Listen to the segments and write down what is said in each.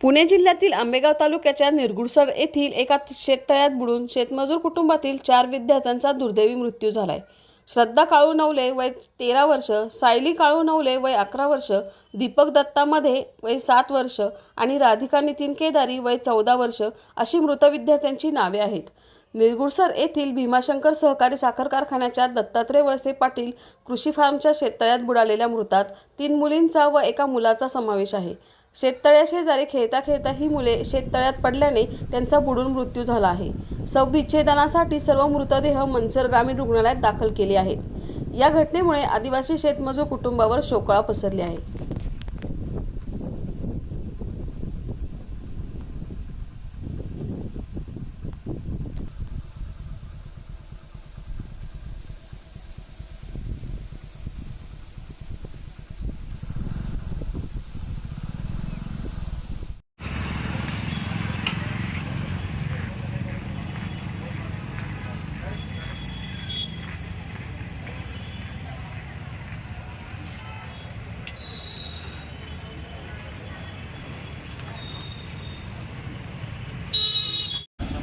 पुणे जिल्ह्यातील आंबेगाव तालुक्याच्या निरगुडसर येथील एका शेततळ्यात बुडून शेतमजूर कुटुंबातील चार विद्यार्थ्यांचा दुर्दैवी मृत्यू झालाय. श्रद्धा काळू नवले वय तेरा वर्ष सायली काळू नवले वय अकरा वर्ष दीपक दत्तामध्ये वय सात वर्ष आणि राधिका नितीन केदारी वय चौदा वर्ष अशी मृत विद्यार्थ्यांची नावे आहेत. निरगुडसर येथील भीमाशंकर सहकारी साखर कारखान्याच्या दत्तात्रय वळसे पाटील कृषी फार्मच्या शेततळ्यात बुडालेल्या मृतात तीन मुलींचा व एका मुलाचा समावेश आहे. शेततळ्याशेजारी खेळता खेळता ही मुले शेततळ्यात पडल्याने त्यांचा बुडून मृत्यू झाला आहे. संविच्छेदनासाठी सर्व मृतदेह मनसर ग्रामीण रुग्णालयात दाखल केले आहेत. या घटनेमुळे आदिवासी शेतमजूर कुटुंबावर शोकळा पसरली आहे.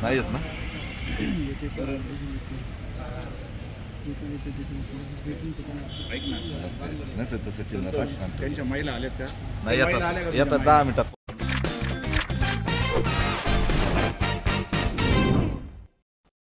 नाही येत ना? ऐक ना. नसेल तसं चिन्ह टाकून आणतो. त्यांच्या महिला आल्यात त्या नाही आल्या येतात येतात दहा मिनिटात